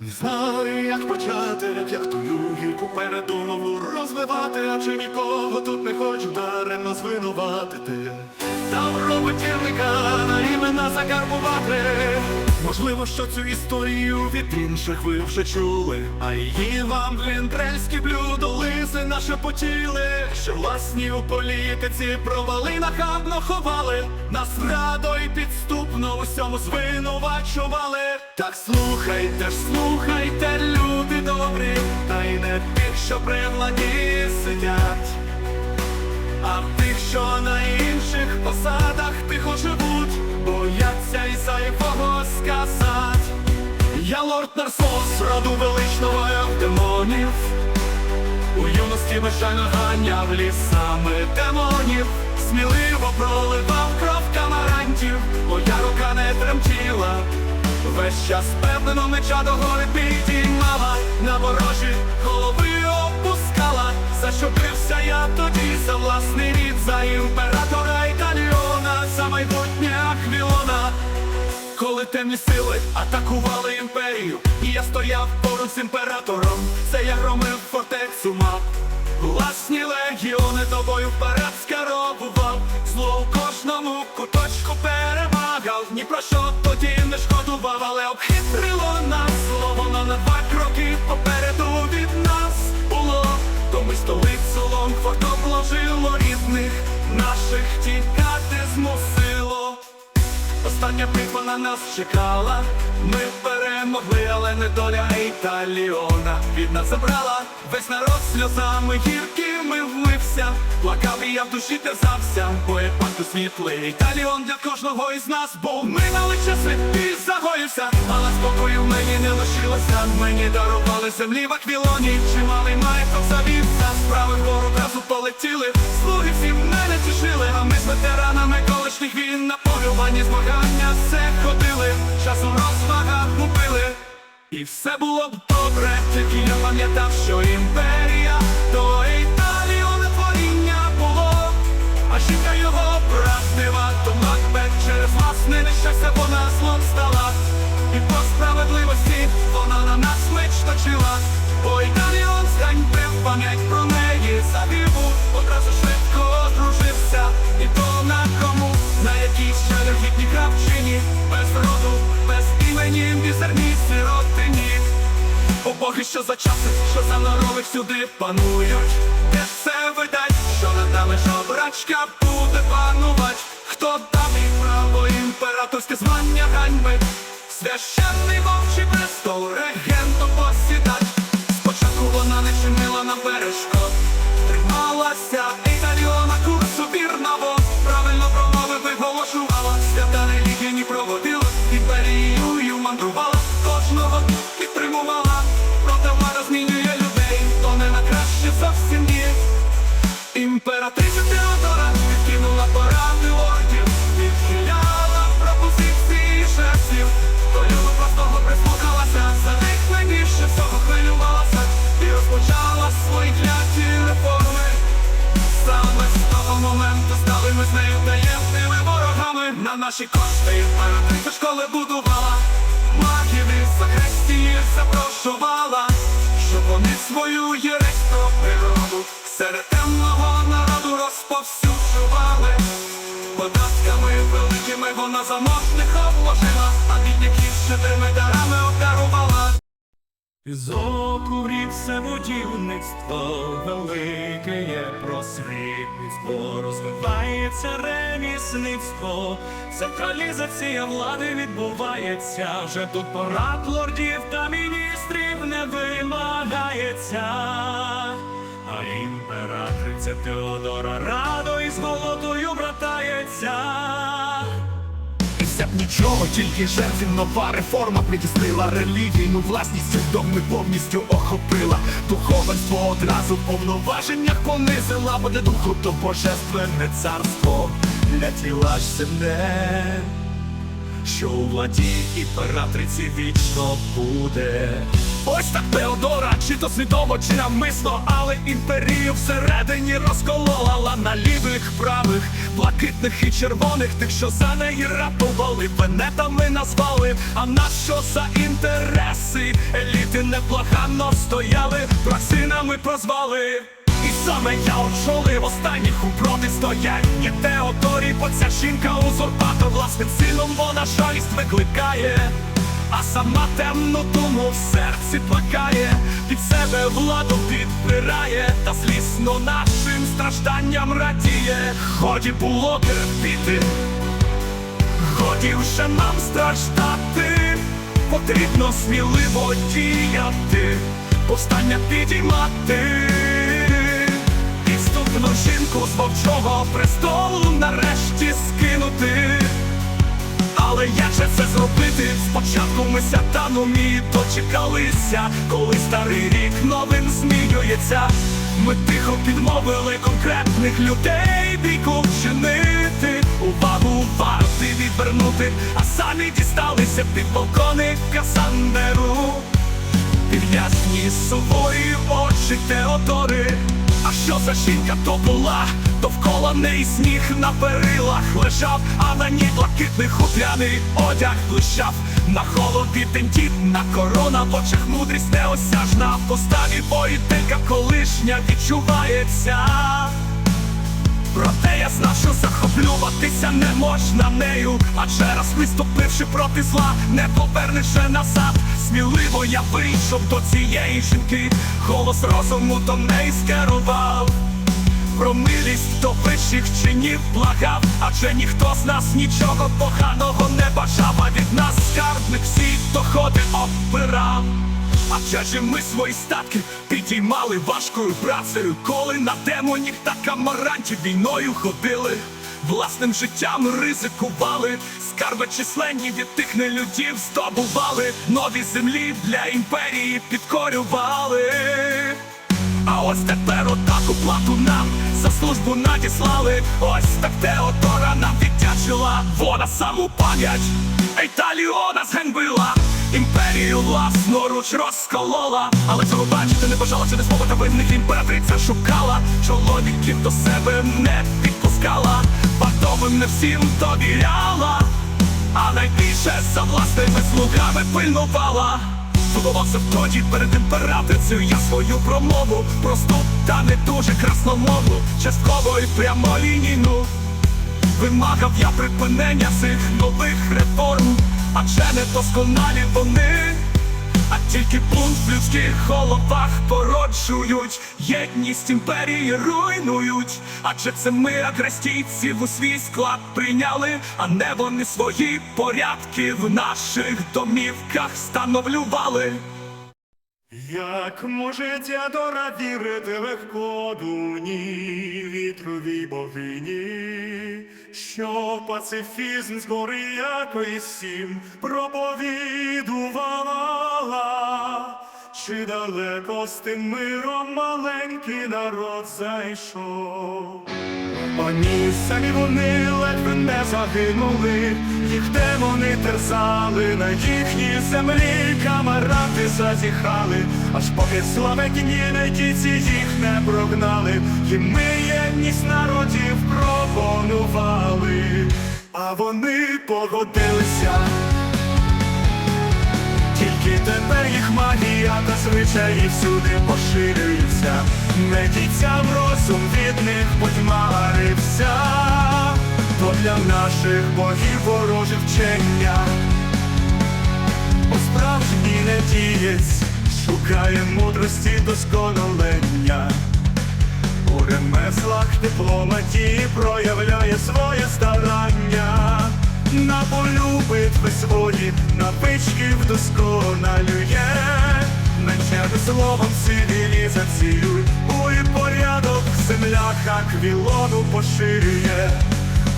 Не знаю, як почати, як ту гірку передумову розвивати, а чи нікого тут не хочу даремно звинуватити. Там роботівника на імена закарбувати. Можливо, що цю історію від інших ви вже чули, а її вам глінтрельські блюдо лиси нашепотіли, що власні у політиці провали нахабно ховали, нас радо й підступно усьому звинувачували. Так слухайте ж, слухайте, люди добрі, та й не тих, що при владі сидять. А тих, що на інших посадах тихо живуть, бояться й зайвого сказать. Я лорд Нарсос, роду величного демонів. У юності безжально ганяв лісами демонів, сміливо проливав кров камарантів, моя рука не тремтіла. Весь час впевнено меча до гори підіймала, на ворожі голови опускала, за що бився я тоді за власний рід, за імператора Італіона, за майбутнє Аквілона. Коли темні сили атакували імперію, і я стояв поруч з імператором, це я громив фортецю мав. Власні легіони тобою вперед скеровував, зло у кожному куточку перемагав, ні про що тоді не шкодував, але обхитрило нас нас чекала, ми перемогли, але не доля Італіона. Від нас забрала весь народ сльозами гіркими вмився, плакав і я в душі терзався, боєпакту світлий Італіон для кожного із нас був. Ми на часи і загоївся, але спокою в мені не лишилося. Мені дарували землі в Аквілоні, чималий маєток завівся, справи вгору разу полетіли, слуги всі мене тішили, а ми з ветеранами колишніх війн на полюванні змагання все ходили, часу розвага губили. І все було б добре, тільки я пам'ятав, що імперія то Італіоне творіння було, а жінка його правдива, то Макбет через власне нещастя вона злом стала. І по справедливості вона на нас меч точила, бо Італіон зганьбив пам'ять про неї Боги, що за часи, що за норових сюди панують, де все видать, що над нами жобрачка буде панувати. Хто дав їй право імператорське звання ганьби? Священний вовчий престол, регентом наші кошти імператриця школи будувала, магів за Христії запрошувала, щоб вони свою єресь природу серед темного народу розповсюджували. Податками великими вона заможних обложила, а бідняків щедрими дарами обдарувала. З оку все будівництво, велике є просвітництво, розвивається ремісництво, централізація влади відбувається, вже тут порад лордів та міністрів не вимагається, а імператриця Теодора радо із голодою братається. Нічого, тільки жертв нова реформа притіснила релігійну власність свідоми повністю охопила Духовенство одразу в повноваженнях понизила, бо для духу то божественне царство для тіла ж земне, що у владі імператриці вічно буде. Ось так Теодора, чи то свідомо, чи навмисно, але імперію всередині розколола на лівих, правих, блакитних і червоних, тих, що за неї ратували, венетами назвали, а на що за інтереси? Еліт неблаганно стояли, просинами прозвали. І саме я очолив останніх у протистоянні Теодорі, бо ця жінка узурпатор власним сином вона жалість викликає, а сама темну думу в серці плакає, під себе владу підбирає, та злісно нашим стражданням радіє. Годі було терпіти, годі вже нам страждати, потрібно сміливо діяти, повстання підіймати. Підступну жінку з вовчого престолу нарешті скинути. Але як же зробити? Спочатку ми сятаном і дочекалися, коли старий рік новин змінюється. Ми тихо підмовили конкретних людей бійку вчинити, увагу варти відвернути, а самі дісталися під полковника Сандеру. Пів'ясні сувої очі Теодори. А що за жінка то була? Довкола неї сніг на перилах лежав, а на ній блакитний хутряний одяг блищав. На холоді тендітна корона, в очах мудрість неосяжна, в поставі поїдинка колишня відчувається. Проте я знав, що захоплюватися не можна нею, адже раз виступивши проти зла, не повернеш назад. Сміливо я вийшов до цієї жінки, голос розуму до неї скерував. Про милість до вищих чинів благав, адже ніхто з нас нічого поганого не бажав, а від нас скарбник всі доходи оббирав. Адже ж ми свої статки підіймали важкою працею, коли на демонів та камарантів війною ходили, власним життям ризикували, скарби численні від тих нелюдів здобували, нові землі для імперії підкорювали. А ось тепер отаку плату нам за службу надіслали. Ось так Теодора нам віддячила, вона саму пам'ять Італіона зганьбила, імперію власноруч розколола, але цього бачити не бажала через мова та винних імператриця шукала, чоловіків до себе не підпускала, вартовим не всім довіряла, а найбільше за власними слугами пильнувала. Будувався тоді перед імператрицею я свою промову Просту та не дуже красномовну Частково і прямолінійну Вимагав я припинення цих нових реформ Адже не досконалі вони а тільки бунт в людських головах породжують, єдність імперії руйнують, адже це ми агрестійців у свій склад прийняли, а не вони свої порядки в наших домівках встановлювали. Як може Теодора вірити легко думні вітровій богині, що пацифізм згори якось сім проповідувала, чи далеко з тим миром маленький народ зайшов? О самі вони ледве не загинули, їх демони терзали, на їхній землі камарати зазіхали, аж поки славетні надійці їх не прогнали, і ми єдність народів пропонували, а вони погодилися. Тільки тепер їх магія та звичаї всюди поширюються, не дійцям розум від них потьмарився, то для наших богів вороже вчення, О справжній надієць шукає мудрості досконалення. У ремеслах дипломатії проявляє своє старання. На полю битви свої навички вдосконалює, Начати словом цивілізацію, у порядок в землях аквілону поширює,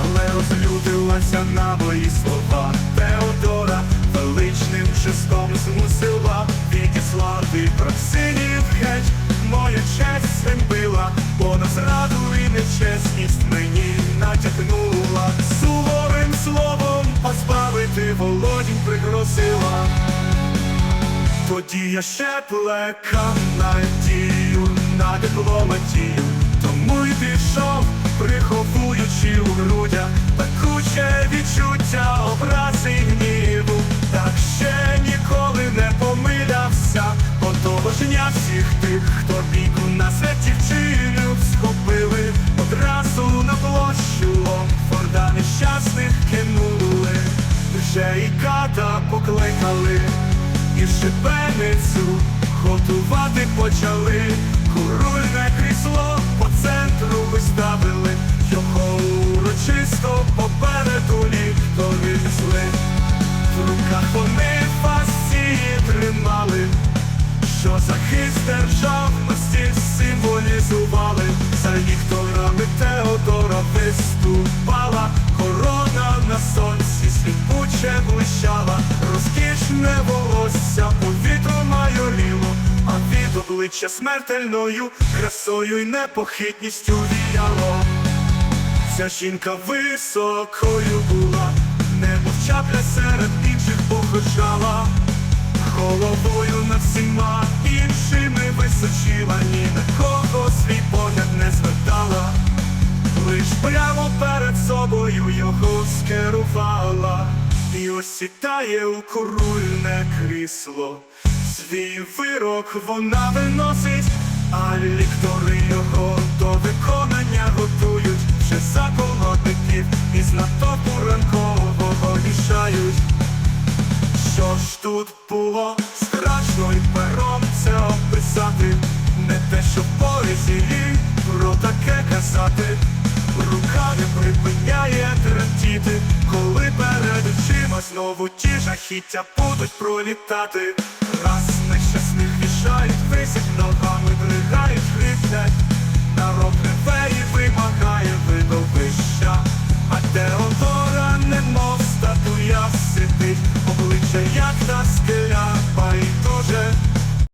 але розлютилася на мої слова Теодора величним жестом змусила зраду і нечесність мені натякнула. Суворим словом позбавити володінь пригрозила. Тоді я ще плекав надію на дипломатію, тому й пішов, приховуючи у грудях пекуче відчуття образи гніву, так ще ніколи не помилявся, всіх тих, хто бійку на святі вчинив, схопили одразу на площу Форда нещасних кинули, вже і ката покликали, і шибеницю готувати почали. Курульне крісло по центру виставили, його урочисто попереду ніхто віднесли. В руках вони фасії тримали, захист державності символізували, за лікторами Теодора виступала, корона на сонці сліпуче блищала, розкішне волосся повітру майоріло, а від обличчя смертельною красою й непохитністю віяло. Ця жінка високою була, немов чапля серед інших походжала, головою над всіма іншими височила, ні на кого свій погляд не звертала, лиш прямо перед собою його скерувала, і осідає у курульне крісло. Свій вирок вона виносить, а ліктори його до виконання готують, вже заколотників із натовпу ранкового рішають. Що ж тут було? Страшно і пером це описати, не те, що порізілі, про таке казати, рука не припиняє тремтіти, коли перед очима знову ті жахіття будуть пролітати. Раз нещасних мішають, висять ногами, дригають, хриплять